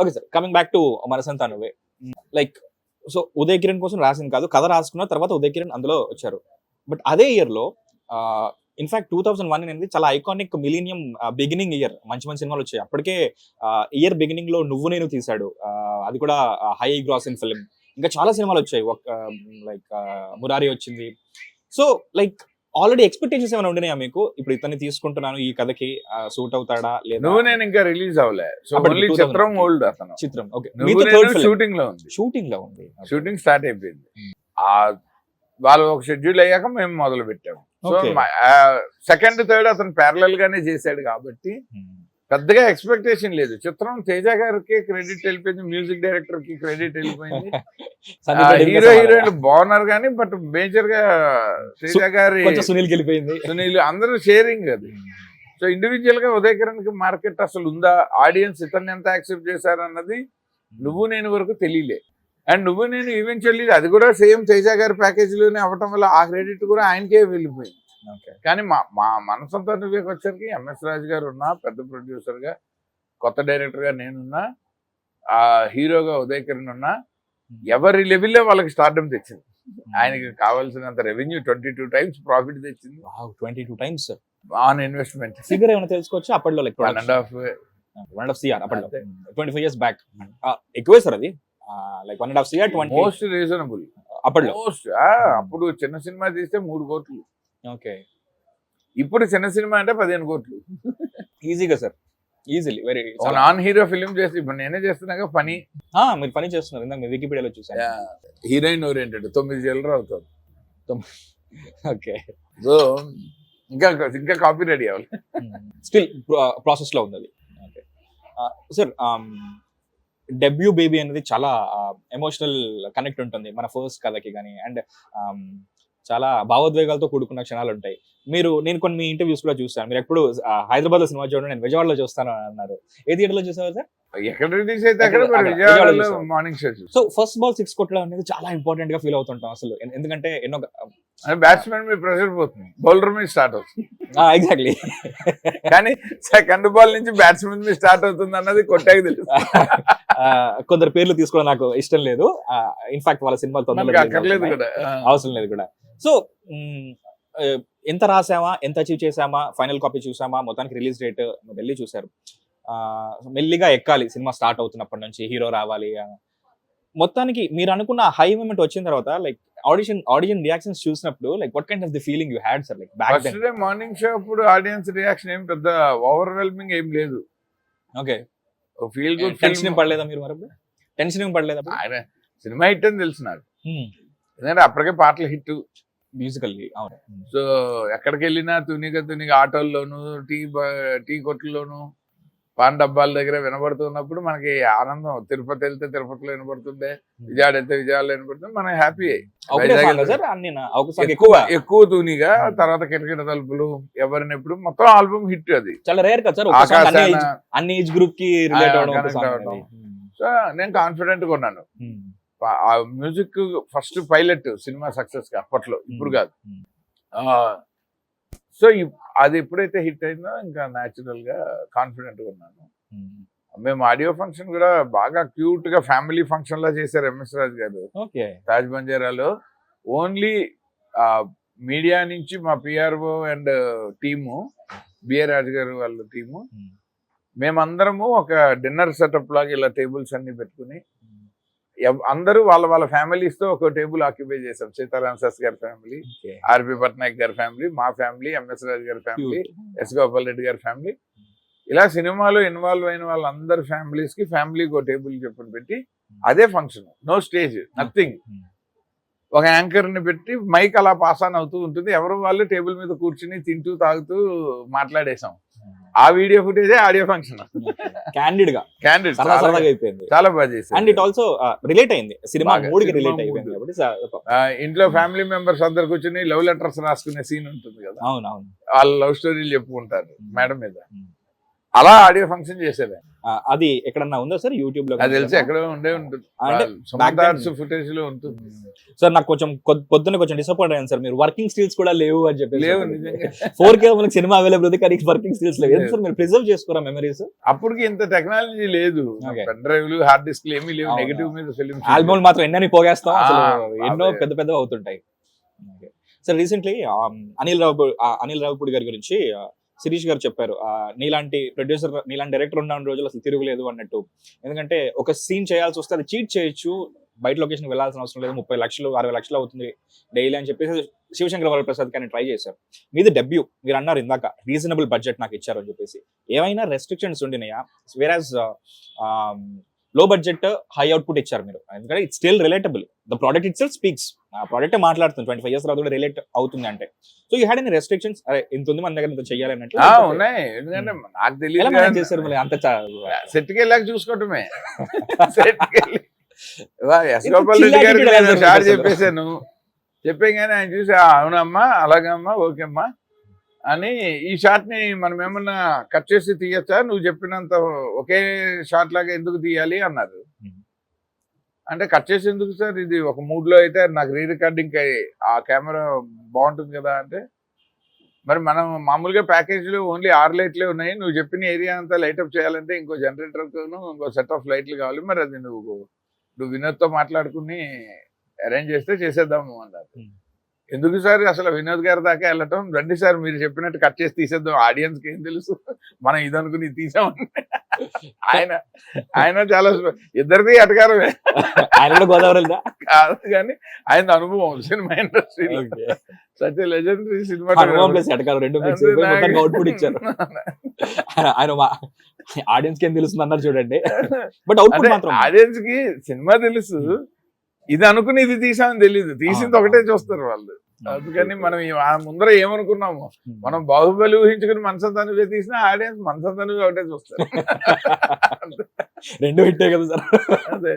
Okay sir coming back to Manasantha Nuvve like so Uday Kiran కోసం రాసింది కాదు కథ రాసుకున్న తర్వాత ఉదయ్ కిరణ్ అందులో వచ్చారు. బట్ అదే ఇయర్లో ఇన్ఫాక్ట్ టూ థౌసండ్ వన్ అనేది చాలా ఐకానిక్ మిలీనియం బిగినింగ్ ఇయర్ మంచి మంచి సినిమాలు వచ్చాయి. అప్పటికే ఇయర్ బిగినింగ్లో నువ్వు నేను తీశాడు. అది కూడా హై గ్రాసింగ్ ఫిల్మ్ ఇంకా చాలా సినిమాలు వచ్చాయి. లైక్ మురారి వచ్చింది. సో లైక్ ఆల్రెడీ ఎక్స్పెక్టేషన్స్ ఏమైనా ఉండినాయా మీకు? ఇప్పుడు ఇతన్ని తీసుకుంటున్నాను ఈ కథకి సూట్ అవుతాడా లేదా? నువ్వు నేను ఇంకా రిలీజ్ అవ్వలే. సో ఓన్లీ 2000 చిత్రం ఓల్డ్ అతను. చిత్రం ఓకే నువ్వు నేను షూటింగ్లో ఉంది. షూటింగ్లో ఉంది షూటింగ్ స్టార్ట్ అయిపోయింది. Hmm. ఆ వాళ్ళు ఒక షెడ్యూల్ అయ్యాక మేము మొదలు పెట్టాము సో. సెకండ్ థర్డ్ అతను ప్యారలల్ గానే చేశాడు కాబట్టి Hmm. పెద్దగా ఎక్స్పెక్టేషన్ లేదు. చిత్రం తేజ గారికి క్రెడిట్ వెళ్ళిపోయింది మ్యూజిక్ డైరెక్టర్కి క్రెడిట్ వెళ్ళిపోయింది. హీరో. హీరోయిన్లు బాగున్నారు కానీ బట్ మేజర్గా తేజ గారి సునీల్ గెలిపోయింది సునీల్ అందరూ షేరింగ్ అది. సో ఇండివిజువల్గా ఉదయ్ కిరణ్కి మార్కెట్ అసలు ఉందా? ఆడియన్స్ ఇతన్ని ఎంత యాక్సెప్ట్ చేశారన్నది నువ్వు నేను వరకు తెలియలే. అండ్ నువ్వు నేను ఈవెన్చువల్లీ అది కూడా సేమ్ తేజ గారి ప్యాకేజ్లోనే అవ్వటం వల్ల ఆ క్రెడిట్ కూడా ఆయనకే వెళ్ళిపోయింది. కానీ మా మా మనసంతా నువ్వేకి వచ్చరికి ఎంఎస్ రాజు గారు ఉన్నా పెద్ద ప్రొడ్యూసర్గా కొత్త డైరెక్టర్గా నేనున్నా ఆ హీరోగా ఉదయ్ కిరణ్ ఉన్నా ఎవరి లెవెల్లో వాళ్ళకి స్టార్డమ్ తెచ్చింది. ఆయనకి కావాల్సినంత revenue twenty two times profit తెచ్చింది twenty two times on investment figure ఏమైనా తెలుసుకోవచ్చు? అప్పట్లో like one and half one of CR అప్పట్లో. ట్వంటీ ఫైవ్ ఇయర్స్ బ్యాక్ ఎక్కువే సార్ అది. Like one and half CR twenty most reasonable అప్పట్లో. Most అప్పుడు చిన్న సినిమా తీస్తే మూడు కోట్లు. ఓకే. ఇప్పుడు చిన్న సినిమా అంటే పదిహేను కోట్లు. ఈజీగా sir. Easily. Very non hero film చేసి ఇప్పుడు నేనే చేస్తున్నాగా పని. మీరు పని చేస్తున్నారు. ఇందాక మీ వికీపీడియాలో చూసాను హీరోయిన్ ఓరియంటెడ్. తొమ్మిది చిల్లర అవుతుంది ఓకే. సో ఇంకా ఇంకా కాపీ రెడీ అవ్వాలి. స్టిల్ ప్రాసెస్లో ఉంది అది ఓకే సార్ డెబ్యూ బేబీ అనేది చాలా ఎమోషనల్ కనెక్ట్ ఉంటుంది. మన ఫస్ట్ కథకి కానీ అండ్ చాలా భావోద్వేగాలతో కూడుకున్న క్షణాలు ఉంటాయి. మీరు నేను కొన్ని మీ ఇంటర్వ్యూస్ కూడా చూస్తాను మీరు ఎప్పుడు హైదరాబాద్లో సినిమా చూడండి నేను విజయవాడలో చూస్తాను అని అన్నారు. ఏ థియేటర్లో చూసారు sir? Morning show so first ball six కొట్టడం అనేది చాలా ఇంపార్టెంట్గా ఫీల్ అవుతుంటాం అసలు. ఎందుకంటే ఎన్నో బ్యాట్స్మెన్ మీద ప్రెషర్ పోతుంది. బౌలర్ మీద స్టార్ట్ అవుతుంది. ఎగ్జాక్ట్లీ కానీ సెకండ్ బాల్ నుంచి బ్యాట్స్మెన్ మీద స్టార్ట్ అవుతుంది అన్నది కొట్టాక తెలుసు. కొందరు పేర్లు తీసుకోవడం నాకు ఇష్టం లేదు. ఇన్ఫాక్ట్ వాళ్ళ సినిమాలు తొందరగా అవసరం లేదు కూడా. సో ఎంత రాసామా ఎంత అచీవ్ చేసామా ఫైనల్ కాపీ చూసామా మొత్తానికి రిలీజ్ డేట్ వెళ్ళి చూసారు మెల్లిగా ఎక్కాలి సినిమా స్టార్ట్ అవుతున్నప్పటి నుంచి హీరో రావాలి. మొత్తానికి మీరు అనుకున్న హై మూమెంట్ వచ్చిన తర్వాత లైక్ ఆడిషన్ ఆడిషన్ రియాక్షన్స్ చూసినప్పుడు like what kind of the feeling you had sir like back first day morning show అప్పుడు ఆడియన్స్ రియాక్షన్ ఏం పెద్ద ఓవర్వెల్మింగ్ ఏం లేదు. ఓకే ఫీల్ గుడ్ టెన్షన్ పడలేదా మీరు మరి టెన్షన్ ఏం పడలేదా సినిమా హిట్ అని తెలుసు నాకు. ఎందుకంటే అప్పటికే పాటలు హిట్. మ్యూజికల్ అవును. సో ఎక్కడికి వెళ్ళినా తునిగా తునిగా ఆటోల్లోను టీ టీ కొట్లలోను పాన్ డబ్బాల దగ్గర వినబడుతున్నప్పుడు మనకి ఆనందం. తిరుపతి వెళ్తే తిరుపతిలో వినబడుతుండే విజయవాడ వెళ్తే విజయవాడలో వినబడుతుంది మనం హ్యాపీ ఎక్కువ ఎక్కువ. తూనిగా తర్వాత కిటకిట తలుపులు ఎవరిని ఎప్పుడు మొత్తం ఆల్బమ్ హిట్ అది. చాలా రేర్ కదా అన్ని ఏజ్ గ్రూప్కి. సో నేను కాన్ఫిడెంట్గా ఉన్నాను Hmm. ఆ మ్యూజిక్ ఫస్ట్ పైలట్ సినిమా సక్సెస్కి అప్పట్లో ఇప్పుడు కాదు Hmm. సో అది ఎప్పుడైతే హిట్ అయిందో ఇంకా న్యాచురల్గా కాన్ఫిడెంట్గా ఉన్నాను Hmm. మేము ఆడియో ఫంక్షన్ కూడా బాగా క్యూట్గా ఫ్యామిలీ ఫంక్షన్ లా చేశారు ఎంఎస్ రాజు గారు ఓకే తాజ్ బంజారాలో ఓన్లీ మీడియా నుంచి మా PRO and team BR Raju గారు వాళ్ళ టీము Hmm. మేమందరము ఒక డిన్నర్ సెటప్ లాగా ఇలా టేబుల్స్ అన్ని పెట్టుకుని అందరూ వాళ్ళ వాళ్ళ families తో ఒక టేబుల్ ఆక్యుపై చేసాం సీతారాం శాస్ గారి ఫ్యామిలీ ఆర్పి పట్నాయక్ గారి ఫ్యామిలీ మా ఫ్యామిలీ ఎంఎస్ రాజు గారి ఫ్యామిలీ ఎస్ గోపాల్ రెడ్డి గారి ఫ్యామిలీ. ఇలా సినిమాలో ఇన్వాల్వ్ అయిన వాళ్ళందరి ఫ్యామిలీస్కి ఫ్యామిలీకి ఒక టేబుల్ చెప్పని పెట్టి అదే function. No stage nothing. Hmm. ఒక యాంకర్ని పెట్టి మైక్ అలా పాస్ ఆన్ అవుతూ ఉంటుంది. ఎవరు వాళ్ళు టేబుల్ మీద కూర్చుని తింటూ తాగుతూ మాట్లాడేసాం ఆ వీడియో ఫుటేజే ఆడియో ఫంక్షన్. క్యాండిడ్గా సరదాగా అయిపోయింది. చాలా బాగా చేశారు. అండ్ ఇట్ ఆల్సో రిలేట్ అయింది. సినిమా రిలేట్ అయిపోయింది. కాబట్టి ఇంట్లో ఫ్యామిలీ మెంబర్స్ అందరు కూర్చుని లవ్ లెటర్స్ రాసుకునే సీన్ ఉంటుంది కదా. అవును అవును వాళ్ళ లవ్ స్టోరీలు చెప్పుకుంటారు మేడం మీద. అలా ఆడియో ఫంక్షన్ చేసేది అది ఎక్కడన్నా ఉందా సార్? యూట్యూబ్లో తెలిసి ఎక్కడో ఉండే ఉంటుంది. అంటే సుమంత్ then- ఆర్ట్స్ ఫుటేజ్లో ఉంటుంది. సార్ నాకు కొంచెం పొద్దున్న కొంచెం డిసప్పాయింట్ అయ్యాను సార్. మీరు వర్కింగ్ స్కిల్స్ కూడా లేవు అని చెప్పి లేవు ఫోర్ కే మనకి సినిమా అవైలబుల్ ఉంది కానీ వర్కింగ్ స్కిల్స్ లేవు. సార్ మీరు ప్రిజర్వ్ చేసుకోరా మెమరీస్ అప్పటికి ఇంత టెక్నాలజీ లేదు. పెన్ డ్రైవ్లు హార్డ్ డిస్క్లు ఏమీ లేవు. నెగిటివ్ మీద ఫిలిం ఆల్బమ్ మాత్రం ఎన్నని పోగేస్తాం? ఎన్నో. పెద్ద పెద్ద అవుతుంటాయి. సార్ రీసెంట్లీ అనిల్ రావు అనిల్ రావుపూడి గారి గురించి శిరీష్ గారు చెప్పారు నీలాంటి ప్రొడ్యూసర్ నీలాంటి డైరెక్టర్ ఉన్న రోజులు అసలు తిరుగులేదు అన్నట్టు. ఎందుకంటే ఒక సీన్ చేయాల్సి వస్తే అది చీట్ చేయొచ్చు. బయట లొకేషన్ వెళ్ళాల్సిన అవసరం లేదు. ముప్పై లక్షలు అరవై లక్షలు అవుతుంది డైలీ అని చెప్పేసి శివశంకర్ వరప్రసాద్ కానీ ట్రై చేశారు. మీది డెబ్యూ మీరు అన్నారు ఇందాక. రీజనబుల్ బడ్జెట్ నాకు ఇచ్చారు అని చెప్పేసి. ఏమైనా రెస్ట్రిక్షన్స్ ఉండినాయా? వేరాజ్ లో బడ్జెట్ హై అవుట్పుట్ ఇచ్చారు మీరు. ఎందుకంటే it still relatable the product it sell speaks ఆ ప్రోడక్ట్ మాట్లాడుతుంది. ట్వంటీ ఫైవ్ ఇయర్స్ తర్వాత కూడా రిలేట్ అవుతుంది అంటే. So you had an restrictions అరే ఇంత ఉంది మన దగ్గర ఇంత చెయ్యాలి అన్నట్లు ఉన్నాయి. ఎందుకంటే నాకు తెలియదు చేశారు మళ్ళీ అంత సెట్కి వెళ్ళాక చూసుకోవటమే. సెట్కి వెళ్ళి ఎస్ ఇంత గోపాల్ రెడ్డి? చెప్పేశాను. చెప్పగానే ఆయన చూసి "ఆ, అవునమ్మా అలాగమ్మా ఓకే అమ్మా అని ఈ షాట్ని మనం ఏమన్నా కట్ చేసి తీయచ్చా? నువ్వు చెప్పినంత ఒకే షాట్ లాగా ఎందుకు తీయాలి అన్నారు. అంటే కట్ చేసి ఎందుకు సార్? ఇది ఒక మూడ్లో అయితే నాకు రీ రికార్డింగ్ ఆ కెమెరా బాగుంటుంది కదా అంటే మరి మనం మామూలుగా ప్యాకేజీలో ఓన్లీ ఆరు లైట్లే ఉన్నాయి. నువ్వు చెప్పిన ఏరియా అంతా లైట్ అప్ చేయాలంటే ఇంకో జనరేటర్ ఇంకో సెట్ ఆఫ్ లైట్లు కావాలి. మరి అది నువ్వు నువ్వు వినోద్తో మాట్లాడుకుని అరేంజ్ చేస్తే చేసేద్దాము అన్నారు. ఎందుకు సార్? అసలు వినోద్ గారి దాకా వెళ్ళటం? రండి సార్ మీరు చెప్పినట్టు కట్ చేసి తీసేద్దాం. ఆడియన్స్కి ఏం తెలుసు? మనం ఇది అనుకుని తీసామని ఆయన ఆయన చాలా ఇద్దరిది అటగారమే ఆయన గోదావరి? కాదు కానీ ఆయన అనుభవం సినిమా ఇండస్ట్రీలో. సచ్ లెజెండరీ సినిమా అవుట్పుట్ ఇచ్చారు. ఆయన- ఆడియన్స్కి ఏం తెలుస్తుంది అన్నారు చూడండి. బట్ అవుట్పుట్ అదే మాత్రం ఆడియన్స్కి సినిమా తెలుసు. ఇది అనుకుని ఇది తీసామని తెలియదు తీసింది. ఒకటే చూస్తారు వాళ్ళు. అందుకని మనం ముందర ఏమనుకున్నాము? మనం బాహుబలి ఊహించుకుని మనసంతానువే తీసిన ఆడియన్స్ మనసంతానువే ఒకటే చూస్తారు. రెండు హిట్టే కదా సార్. అదే.